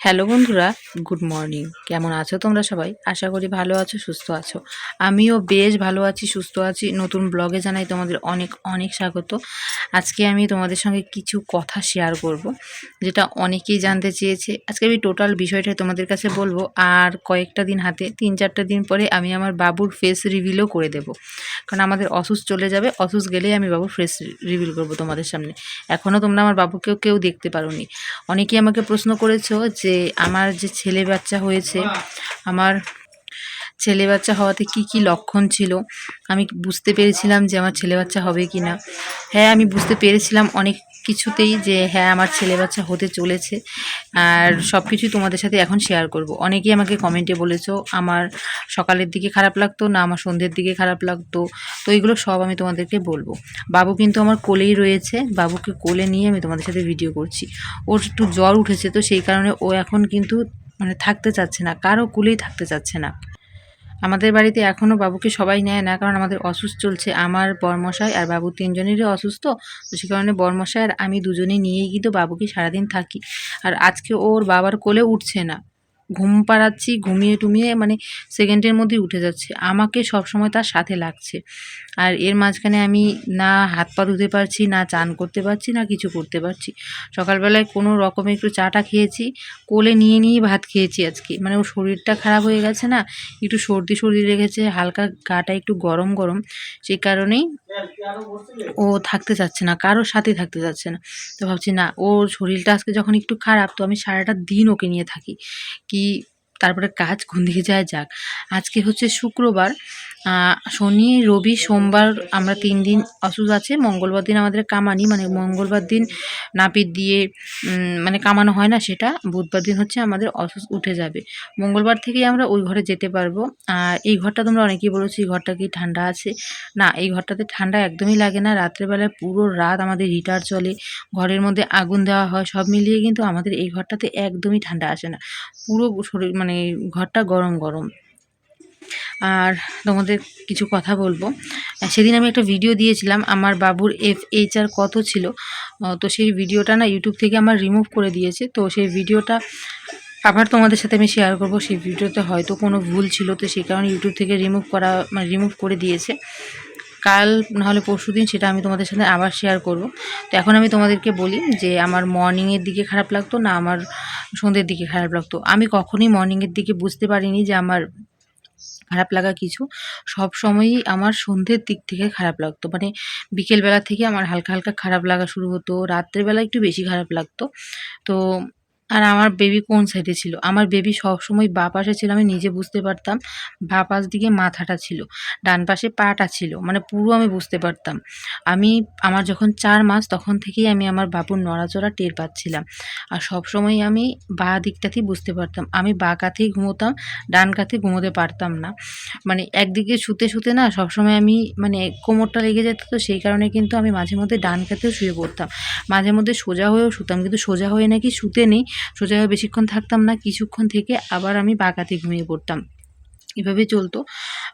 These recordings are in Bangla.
হ্যালো বন্ধুরা, গুড মর্নিং। কেমন আছো তোমরা সবাই? আশা করি ভালো আছো, সুস্থ আছো। আমিও বেশ ভালো আছি, সুস্থ আছি। নতুন ব্লগে জানাই তোমাদের অনেক অনেক স্বাগত। আজকে আমি তোমাদের সঙ্গে কিছু কথা শেয়ার করব, যেটা অনেকেই জানতে চেয়েছে। আজকে আমি টোটাল বিষয়টা তোমাদের কাছে বলব, আর কয়েকটা দিন হাতে, তিন চারটা দিন পরে আমি আমার বাবুর ফেস রিভিলও করে দেব। কারণ আমাদের অসুস্থ চলে যাবে অসুস গেলেই আমি বাবুর ফেস রিভিল করব তোমাদের সামনে। এখনও তোমরা আমার বাবুকেও কেউ দেখতে পারোনি। অনেকেই আমাকে প্রশ্ন করেছ যে আমার যে ছেলে বাচ্চা হয়েছে আমার ছেলে বাচ্চা হওয়াতে কি কি লক্ষণ ছিল? আমি বুঝতে পেরেছিলাম যে আমার ছেলে বাচ্চা হবে কি না হ্যাঁ আমি বুঝতে পেরেছিলাম অনেক কিছুতেই যে হ্যাঁ আমার ছেলে বাচ্চা হতে চলেছে। আর সব কিছুই তোমাদের সাথে এখন শেয়ার করব। অনেকেই আমাকে কমেন্টে বলেছ, আমার সকালের দিকে খারাপ লাগতো না, আমার সন্ধ্যের দিকে খারাপ লাগতো। তো এইগুলো সব আমি তোমাদেরকে বলব। বাবু কিন্তু আমার কোলেই রয়েছে। বাবুকে কোলে নিয়ে আমি তোমাদের সাথে ভিডিও করছি। ওর একটু জ্বর উঠেছে তো সেই কারণে ও এখন কিন্তু মানে থাকতে চাচ্ছে না, কারও কুলেই থাকতে চাচ্ছে না। আমাদের বাড়িতে এখনও বাবুকে সবাই নেয় না, কারণ আমাদের অসুস্থ চলছে। আমার বরমশাই আর বাবু তিনজনেরই অসুস্থ, তো সে কারণে বরমশাই আর আমি দুজনেই নিয়েই কিন্তু বাবুকে সারাদিন থাকি। আর আজকে ওর বাবার কোলে উঠছে না। ঘুম পাড়াচ্ছি, ঘুমিয়ে টুমিয়ে মানে সেকেন্ডের মধ্যেই উঠে যাচ্ছে। আমাকে সবসময় তার সাথে লাগছে। আর এর মাঝখানে আমি না হাত পা ধুতে পারছি, না চান করতে পারছি, না কিছু করতে পারছি। সকালবেলায় কোনো রকমে একটু চাটা খেয়েছি, কোলে নিয়ে নিয়ে ভাত খেয়েছি আজকে। মানে ওর শরীরটা খারাপ হয়ে গেছে না, একটু সর্দি সর্দি লেগেছে, হালকা গাটা একটু গরম গরম। সেই কারণেই ও থাকতে চাচ্ছে না, কারোর সাথে থাকতে চাচ্ছে না। তো ভাবছি, না, ওর শরীরটা আজকে যখন একটু খারাপ, তো আমি সারাটা দিন ওকে নিয়ে থাকি। কি তারপরে কাজ কোন দিকে যায় যাক। আজকে হচ্ছে শুক্রবার। শনি, রবি, সোমবার আমরা তিন দিন অসুস্থ আছে। মঙ্গলবার দিন আমাদের কামানি মানে মঙ্গলবার দিন নাপিত দিয়ে মানে কামানো হয় না সেটা। বুধবার দিন হচ্ছে আমাদের অসুস্থ উঠে যাবে। মঙ্গলবার থেকেই আমরা ওই ঘরে যেতে পারব। আর এই ঘরটা তোমরা অনেকেই বলেছি, এই ঘরটা কি ঠান্ডা আছে? না, এই ঘরটাতে ঠান্ডা একদমই লাগে না। রাত্রেবেলায় পুরো রাত আমাদের হিটার চলে। ঘরের মধ্যে আগুন দেওয়া হয়। সব মিলিয়ে কিন্তু আমাদের এই ঘরটাতে একদমই ঠান্ডা আসে না। পুরো শরীর মানে ঘরটা গরম গরম। আর তোমাদের কিছু কথা বলব। সেদিন আমি একটা ভিডিও দিয়েছিলাম, আমার বাবুর এফ এইচ আর কত ছিল। তো সেই ভিডিওটা না ইউটিউব থেকে আমার রিমুভ করে দিয়েছে। তো সেই ভিডিওটা আবার তোমাদের সাথে আমি শেয়ার করব। সেই ভিডিওতে হয়তো কোনো ভুল ছিল, তো সেই কারণে ইউটিউব থেকে রিমুভ করা মানে রিমুভ করে দিয়েছে। কাল নাহলে পরশু দিন সেটা আমি তোমাদের সাথে আবার শেয়ার করব। তো এখন আমি তোমাদেরকে বলি যে, আমার মর্নিংয়ের দিকে খারাপ লাগতো না, আমার সন্ধ্যের দিকে খারাপ লাগতো। আমি কখনই মর্নিংয়ের দিকে বুঝতে পারিনি যে আমার খারাপ লাগা কিছু, সব সময়ই আমার সন্ধ্যের দিক থেকে খারাপ লাগতো। মানে বিকেলবেলা থেকে আমার হালকা হালকা খারাপ লাগা শুরু হতো রাত্রেবেলা একটু বেশি খারাপ লাগতো। তো আর আমার বেবি কোন সাইডে ছিল? আমার বেবি সবসময় বা পাশে ছিল, আমি নিজে বুঝতে পারতাম। বা পাশ দিকে মাথাটা ছিল, ডান পাশে পাটা ছিল মানে পুরো আমি বুঝতে পারতাম। আমি, আমার যখন চার মাস, তখন থেকেই আমি আমার বাবুর নড়াচড়া টের পাচ্ছিলাম। আর সবসময় আমি বা দিকটাতেই বুঝতে পারতাম। আমি বা কাঁথেই ঘুমোতাম, ডান কাঁথে ঘুমোতে পারতাম না। মানে একদিকে শুতে শুতে না, সবসময় আমি মানে কোমরটা লেগে যেত তো, সেই কারণে কিন্তু আমি মাঝে মধ্যে ডান কাঁথেও শুয়ে পড়তাম। মাঝে মধ্যে সোজা হয়েও শুতাম, কিন্তু সোজা হয়ে নাকি শুতে নেই। সোজা হয়ে বেশিক্ষণ থাকতাম না, কিছুক্ষণ থেকে আবার আমি বাঁকাতে ঘুমিয়ে পড়তাম। এভাবে চলতো।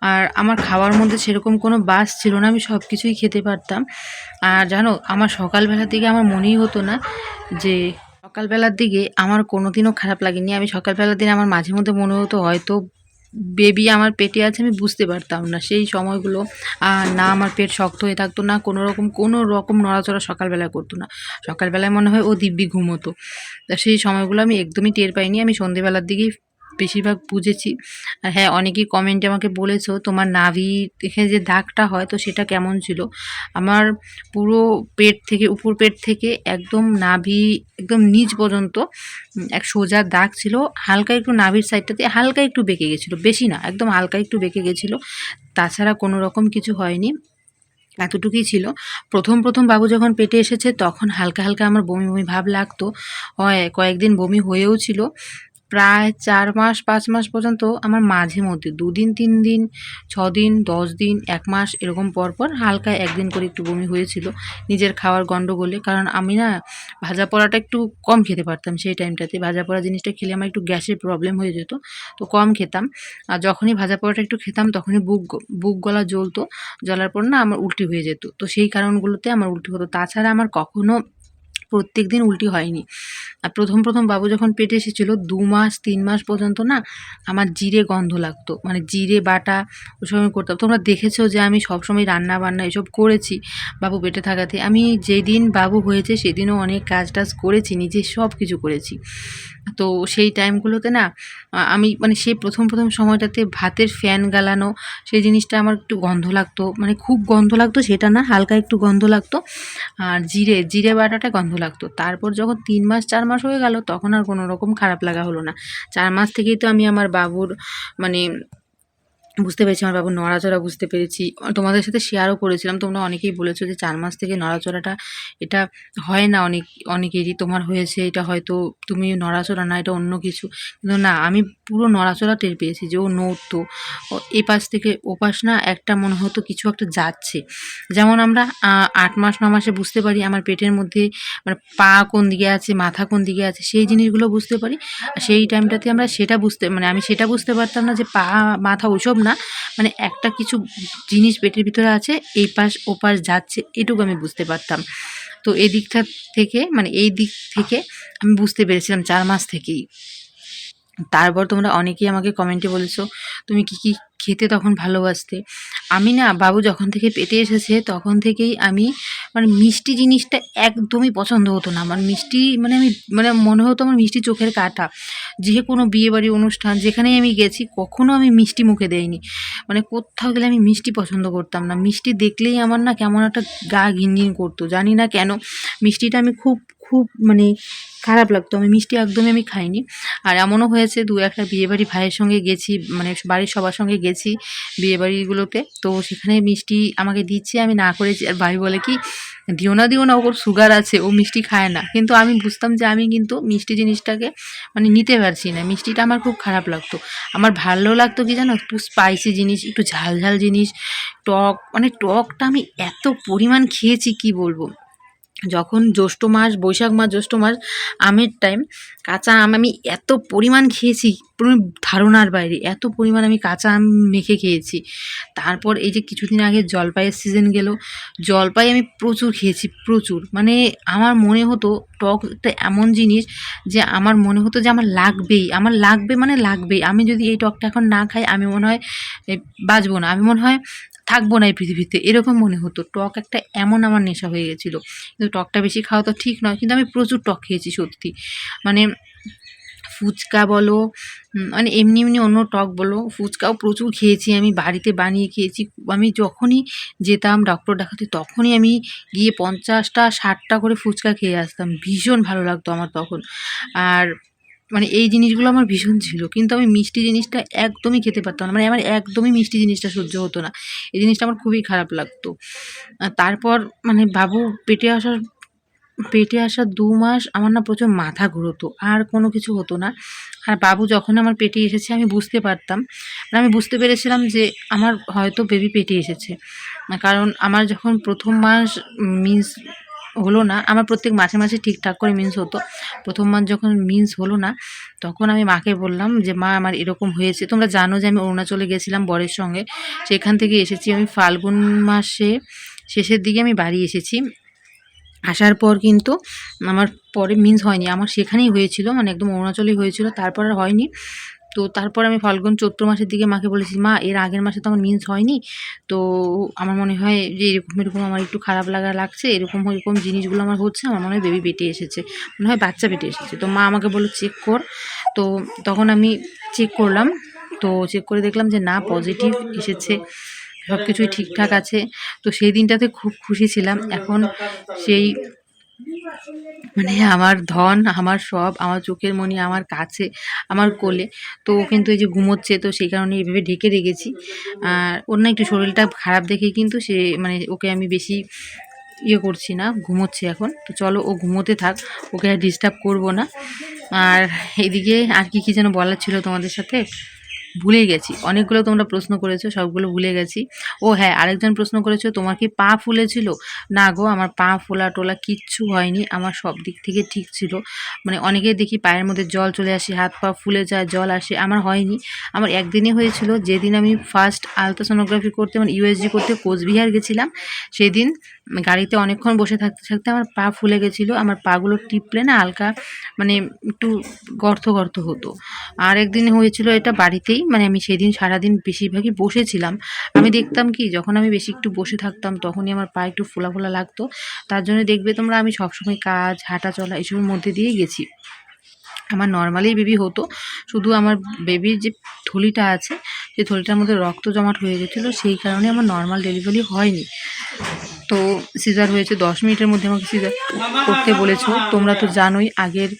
আর আমার খাওয়ার মধ্যে সেরকম কোনো বাস ছিল না, আমি সব কিছুই খেতে পারতাম। আর জানো, আমার সকালবেলার দিকে আমার মনেই হতো না যে সকালবেলার দিকে আমার কোনো দিনও খারাপ লাগেনি। আমি সকালবেলার দিনে আমার মাঝে মধ্যে মনে হতো হয়তো বেবি আমার পেটে আছে, আমি বুঝতে পারতাম না। সেই সময়গুলো না আমার পেট শক্ত হয়ে থাকতো, না কোনো রকম কোনো রকম নড়াচড়া সকালবেলায় করতো না। সকালবেলায় মনে হয় ও দিব্যি ঘুমোতো। তা সেই সময়গুলো আমি একদমই টের পাইনি। আমি সন্ধেবেলার দিকেই বেশিরভাগ বুঝেছি। আর হ্যাঁ অনেকেই কমেন্টে আমাকে বলেছ তোমার নাভি দেখে যে দাগটা হয় তো সেটা কেমন ছিল? আমার পুরো পেট থেকে, উপর পেট থেকে একদম নাভি একদম নিচ পর্যন্ত এক সোজা দাগ ছিল। হালকা একটু নাভির সাইডটাতে হালকা একটু বেঁকে গেছিল। বেশি না, একদম হালকা একটু বেঁকে গেছিল। তাছাড়া কোনো রকম কিছু হয়নি। এতটুকুই ছিল। প্রথম প্রথম বাবু যখন পেটে এসেছে তখন হালকা হালকা আমার বমি বমি ভাব লাগতো। হয়, কয়েকদিন বমি হয়েও ছিল। প্রায় চার মাস, পাঁচ মাস পর্যন্ত আমার মাঝে মধ্যে, দুদিন তিন দিন ছ দিন দশ দিন এক মাস এরকম পর পর হালকা একদিন করে একটু বমি হয়েছিল নিজের খাওয়ার গণ্ডগোলে কারণ আমি না ভাজা পোড়াটা একটু কম খেতে পারতাম সেই টাইমটাতে। ভাজা পোড়া জিনিসটা খেলে আমার একটু গ্যাসের প্রবলেম হয়ে যেত, তো কম খেতাম। আর যখনই ভাজা পোড়াটা একটু খেতাম তখনই বুক বুক গলা জ্বলতো, জ্বলার পর না আমার উল্টি হয়ে যেত। তো সেই কারণগুলোতে আমার উল্টি হতো। তাছাড়া আমার কখনো প্রত্যেক দিন উল্টি হয়নি। আর প্রথম প্রথম বাবু যখন পেটে এসেছিল, দু মাস, তিন মাস পর্যন্ত না আমার জিরে গন্ধ লাগতো। মানে জিরে, বাটা, ওসব আমি করতাম। তোমরা দেখেছ যে আমি সবসময় রান্না বান্না এসব করেছি বাবু পেটে থাকাতে। আমি যেদিন বাবু হয়েছে, সেদিনও অনেক কাজ টাজ করেছি, নিজে সব কিছু করেছি। তো সেই টাইমগুলোতে না আমি মানে সেই প্রথম প্রথম সময়টাতে ভাতের ফ্যান গালানো, সেই জিনিসটা আমার একটু গন্ধ লাগতো। মানে খুব গন্ধ লাগতো, সেটা না, হালকা একটু গন্ধ লাগতো। আর জিরে জিরে বাটাটা গন্ধ লাগতো। তারপর যখন তিন মাস, চার মাস হয়ে গেল, তখন আর কোনো রকম খারাপ লাগা হলো না। চার মাস থেকেই তো আমি আমার বাবুর মানে বুঝতে পেরেছি, আমার বাবুর নড়াচড়া বুঝতে পেরেছি। তোমাদের সাথে শেয়ারও করেছিলাম, তোমরা অনেকেই বলেছ যে চার মাস থেকে নড়াচড়াটা, এটা হয় না অনেক, অনেকেরই, তোমার হয়েছে, এটা হয়তো তুমি নড়াচড়া না, এটা অন্য কিছু। কিন্তু না, আমি পুরো নড়াচড়া টের পেয়েছি যে ও নড়তো। এ পাশ থেকে ও পাশ না একটা মনে হতো কিছু একটা যাচ্ছে। যেমন আমরা আট মাস, ন মাসে বুঝতে পারি আমার পেটের মধ্যে মানে পা কোন দিকে আছে, মাথা কোন দিকে আছে, সেই জিনিসগুলো বুঝতে পারি। সেই টাইমটাতে আমরা সেটা বুঝতে মানে আমি সেটা বুঝতে পারতাম না যে পা, মাথা ওসব না মানে একটা কিছু জিনিস পেটের ভিতরে আছে, এই পাশ ও পাশ যাচ্ছে, এটুকু আমি বুঝতে পারতাম। তো এই দিকটা থেকে মানে এই দিক থেকে আমি বুঝতে পেরেছিলাম চার মাস থেকেই। তারপর তোমরা অনেকেই আমাকে কমেন্টে বলেছ, তুমি কি কি খেতে তখন ভালোবাসতে? আমি না, বাবু যখন থেকে পেটে এসেছে, তখন থেকেই আমি মানে মিষ্টি জিনিসটা একদমই পছন্দ হতো না। আমার মিষ্টি মানে আমি মানে মনে হতো আমার মিষ্টি চোখের কাটা। যে কোনো বিয়েবাড়ি অনুষ্ঠান যেখানেই আমি গেছি কখনো আমি মিষ্টি মুখে দেয়নি মানে কোথাও গেলে আমি মিষ্টি পছন্দ করতাম না। মিষ্টি দেখলেই আমার না কেমন একটা গা ঘিনঘিন করতো। জানি না কেন, মিষ্টিটা আমি খুব খুব মানে খারাপ লাগতো। আমি মিষ্টি একদমই আমি খাইনি। আর এমনও হয়েছে, দু একটা বিয়েবাড়ি ভাইয়ের সঙ্গে গেছি মানে বাড়ির সবার সঙ্গে গেছি বিয়েবাড়িগুলোতে। তো সেখানে মিষ্টি আমাকে দিচ্ছে, আমি না করেছি আর ভাই বলে কি, দিও না দিও না, ওর সুগার আছে, ও মিষ্টি খায় না। কিন্তু আমি বুঝতাম যে, আমি কিন্তু মিষ্টি জিনিসটাকে মানে নিতে পারছি না। মিষ্টিটা আমার খুব খারাপ লাগতো। আমার ভালো লাগতো কি জানো, একটু স্পাইসি জিনিস, একটু ঝাল ঝাল জিনিস, টক মানে টকটা আমি এত পরিমাণ খেয়েছি, কি বলব? যখন জ্যৈষ্ঠ মাস, বৈশাখ মাস, জ্যৈষ্ঠ মাস, আমের টাইম কাঁচা আম আমি এত পরিমাণ খেয়েছি, পুরো ধারণার বাইরে, এত পরিমাণ আমি কাঁচা আম মেখে খেয়েছি। তারপর এই যে কিছুদিন আগে জলপাইয়ের সিজন গেল, জলপাই আমি প্রচুর খেয়েছি, প্রচুর। মানে আমার মনে হতো টক একটা এমন জিনিস যে আমার মনে হতো যে আমার লাগবেই, আমার লাগবে মানে লাগবেই। আমি যদি এই টকটা এখন না খাই, আমি মনে হয় বাঁচবো না। আমি মনে হয় থাকব না এই পৃথিবীতে, এরকম মনে হতো। টক একটা এমন আমার নেশা হয়ে গেছিল। কিন্তু টকটা বেশি খাওয়া তো ঠিক নয়, কিন্তু আমি প্রচুর টক খেয়েছি সত্যি। মানে ফুচকা বলো মানে এমনি এমনি অন্য টক বলো, ফুচকাও প্রচুর খেয়েছি আমি, বাড়িতে বানিয়ে খেয়েছি। আমি যখনই যেতাম ডক্টর দেখাতে, তখনই আমি গিয়ে পঞ্চাশটা, ষাটটা করে ফুচকা খেয়ে আসতাম। ভীষণ ভালো লাগতো আমার তখন। আর মানে এই জিনিসগুলো আমার ভীষণ ছিল। কিন্তু আমি মিষ্টি জিনিসটা একদমই খেতে পারতাম না। মানে আমার একদমই মিষ্টি জিনিসটা সহ্য হতো না। এই জিনিসটা আমার খুবই খারাপ লাগতো। তারপর মানে বাবু পেটে আসার পেটে আসার দু মাস আমার না প্রচুর মাথা ঘুরোতো। আর কোনো কিছু হতো না। আর বাবু যখন আমার পেটে এসেছে আমি বুঝতে পারতাম। মানে আমি বুঝতে পেরেছিলাম যে আমার হয়তো বেবি পেটে এসেছে। কারণ আমার যখন প্রথম মাস মিন্স হলো না। আমার প্রত্যেক মাসে মাসে ঠিকঠাক করে মিন্স হতো। প্রথম মাস যখন মিন্স হলো না, তখন আমি মাকে বললাম যে, মা, আমার এরকম হয়েছে। তোমরা জানো যে, আমি অরুণাচলে গেছিলাম বরের সঙ্গে। সেখান থেকে এসেছি আমি ফাল্গুন মাসে শেষের দিকে আমি বাড়ি এসেছি। আসার পর কিন্তু আমার পরে মিন্স হয়নি। আমার সেখানেই হয়েছিল মানে একদম অরুণাচলেই হয়েছিল। তারপর আর হয়নি। তো তারপর আমি ফাল্গুন চৈত্র মাসের দিকে মাকে বলেছি, মা, এর আগের মাসে তো আমার মিন্স হয়নি। তো আমার মনে হয় যে এরকম এরকম আমার একটু খারাপ লাগা লাগছে, এরকম এরকম জিনিসগুলো আমার হচ্ছে, আমার মনে হয় বেবি পেটে এসেছে, মনে হয় বাচ্চা পেটে এসেছে। তো মা আমাকে বলল, চেক কর। তো তখন আমি চেক করলাম, তো চেক করে দেখলাম যে না পজিটিভ এসেছে সব কিছুই ঠিকঠাক আছে। তো সেই দিনটাতে খুব খুশি ছিলাম। এখন সেই মানে আমার ধন, আমার সব, আমার চোখের মণি আমার কাছে, আমার কোলে। তো ও কিন্তু এই যে ঘুমোচ্ছে, তো সেই কারণে এইভাবে ঢেকে রেখেছি। আর ওর না একটু শরীরটা খারাপ দেখে কিন্তু সে মানে ওকে আমি বেশি ইয়ে করছি না, ঘুমোচ্ছে এখন। তো চলো ও ঘুমোতে থাক, ওকে আর ডিস্টার্ব করব না। আর এদিকে আর কি কি যেন বলার ছিল তোমাদের সাথে? ভুলে গেছি। অনেকগুলো তোমরা প্রশ্ন করেছ, সবগুলো ভুলে গেছি। ও হ্যাঁ আরেকজন প্রশ্ন করেছ, তোমার কি পা ফুলেছিল না গো, আমার পা ফোলা টোলা কিচ্ছু হয়নি, আমার সব দিক থেকে ঠিক ছিল। মানে অনেকেই দেখি পায়ের মধ্যে জল চলে আসে, হাত পা ফুলে যায়, জল আসে, আমার হয়নি। আমার একদিনে হয়েছিল, যেদিন আমি ফার্স্ট আলট্রাসোনোগ্রাফি করতে মানে ইউএসজি করতে কোচবিহার গেছিলাম, সেদিন গাড়িতে অনেকক্ষণ বসে থাকতে থাকতে আমার পা ফুলে গেছিল, আমার পাগুলো টিপলে না হালকা মানে একটু গর্ত গর্ত হতো। আর একদিন হয়েছিল এটা বাড়িতেই মানে আমি সেদিন সারাদিন বেশিরভাগই বসেছিলাম। আমি দেখতাম কি, যখন আমি বেশি একটু বসে থাকতাম, তখনই আমার পা একটু ফোলা ফোলা লাগতো। তার জন্য দেখবে তোমরা, আমি সবসময় কাজ হাঁটা চলা এসবের মধ্যে দিয়ে গেছি। আমার নর্মালি বেবি হতো। শুধু আমার বেবির যে থলিটা আছে সেই থলিটার মধ্যে রক্ত জমাট হয়ে গেছিল, সেই কারণে আমার নর্মাল ডেলিভারি হয়নি। তো সিজার হয়েছে, দশ মিনিটের মধ্যে আমাকে সিজার করতে বলেছ। তোমরা তো জানোই, আগের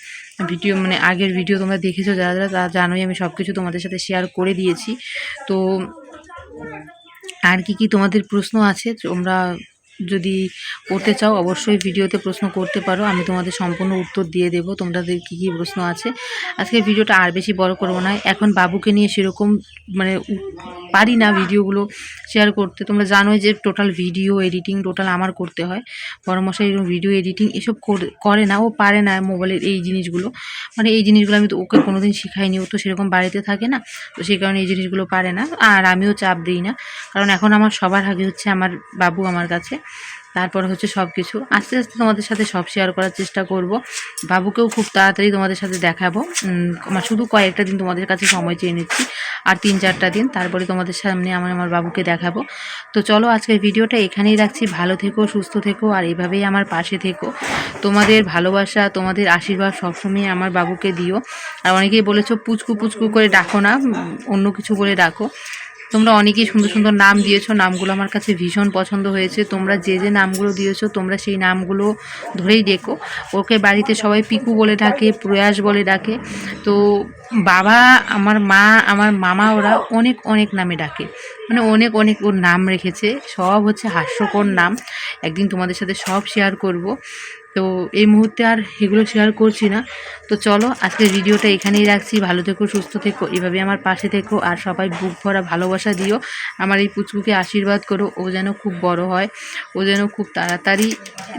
ভিডিও মানে আগের ভিডিও তোমরা দেখেছ, যারা যারা তারা জানোই, আমি সব কিছু তোমাদের সাথে শেয়ার করে দিয়েছি। তো আর কি কি তোমাদের প্রশ্ন আছে, তোমরা যদি করতে চাও, অবশ্যই ভিডিওতে প্রশ্ন করতে পারো। আমি তোমাদের সম্পূর্ণ উত্তর দিয়ে দেবো, তোমাদের কী কী প্রশ্ন আছে। আজকে ভিডিওটা আর বেশি বড় করব না। এখন বাবুকে নিয়ে সেরকম মানে পারি না ভিডিওগুলো শেয়ার করতে। তোমরা জানোই যে টোটাল ভিডিও এডিটিং টোটাল আমার করতে হয়। মশাই এরকম ভিডিও এডিটিং এসব করে- না। ও পারে না মোবাইলের এই জিনিসগুলো। মানে এই জিনিসগুলো আমি তো ওকে কোনো কোনোদিন শিখাইনি। ও তো সেরকম বাড়িতে থাকে না। তো সেই কারণে এই জিনিসগুলো পারে না। আর আমিও চাপ দিই না। কারণ এখন আমার সবার আগে হচ্ছে আমার বাবু আমার কাছে। তারপর হচ্ছে সব কিছু আস্তে আস্তে তোমাদের সাথে সব শেয়ার করার চেষ্টা করব। বাবুকেও খুব তাড়াতাড়ি তোমাদের সাথে দেখাবো। আমার শুধু কয়েকটা দিন তোমাদের কাছে সময় চেয়ে নিচ্ছি। আর তিন চারটা দিন তারপরে তোমাদের সামনে আমি আমার বাবুকে দেখাবো। তো চলো আজকের ভিডিওটা এখানেই রাখছি। ভালো থেকো, সুস্থ থেকো, আর এভাবেই আমার পাশে থেকো। তোমাদের ভালোবাসা, তোমাদের আশীর্বাদ সবসময় আমার বাবুকে দিও। আর অনেকেই বলেছ, পুচকু পুচকু করে ডাকো না অন্য কিছু বলে ডাকো। তোমরা অনেকেই সুন্দর সুন্দর নাম দিয়েছ, নামগুলো আমার কাছে ভীষণ পছন্দ হয়েছে। তোমরা যে যে নামগুলো দিয়েছ, তোমরা সেই নামগুলো ধরেই ডেকো ওকে বাড়িতে সবাই পিকু বলে ডাকে, প্রয়াস বলে ডাকে। তো বাবা, আমার মা, আমার মামা ওরা অনেক অনেক নামে ডাকে। মানে অনেক অনেক ওর নাম রেখেছে। সব হচ্ছে হাস্যকর নাম। একদিন তোমাদের সাথে সব শেয়ার করব। তো এই মুহূর্তে আর এগুলো শেয়ার করছি না। তো চলো আজকে ভিডিওটা এখানেই রাখছি। ভালো থেকো, সুস্থ থেকো, এভাবে আমার পাশে থেকো আর সবাই বুক ভরা ভালোবাসা দিও। আমার এই পুচকুকে আশীর্বাদ করো, ও যেন খুব বড় হয়, ও যেন খুব তাড়াতাড়ি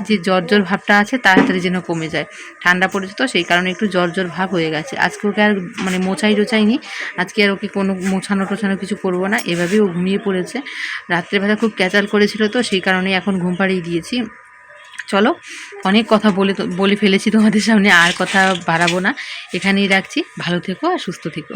যে জ্বর জ্বর ভাবটা আছে তাড়াতাড়ি যেন কমে যায়। ঠান্ডা পড়েছে তো, সেই কারণে একটু জ্বর জ্বর ভাব হয়ে গেছে। আজকে ওকে আর মানে মোছাই টোছাইনি। আজকে আর ওকে কোনো মোছানো টোছানো কিছু করব না। এভাবেই ও ঘুমিয়ে পড়েছে। রাত্রেবেলা খুব ক্যাচাল করেছিল তো, সেই কারণে এখন ঘুম পাড়িয়ে দিয়েছি। চলো, অনেক কথা বলে বলে ফেলেছি তোমাদের সামনে, আর কথা বাড়াবো না। এখানেই রাখছি। ভালো থেকো আর সুস্থ থেকো।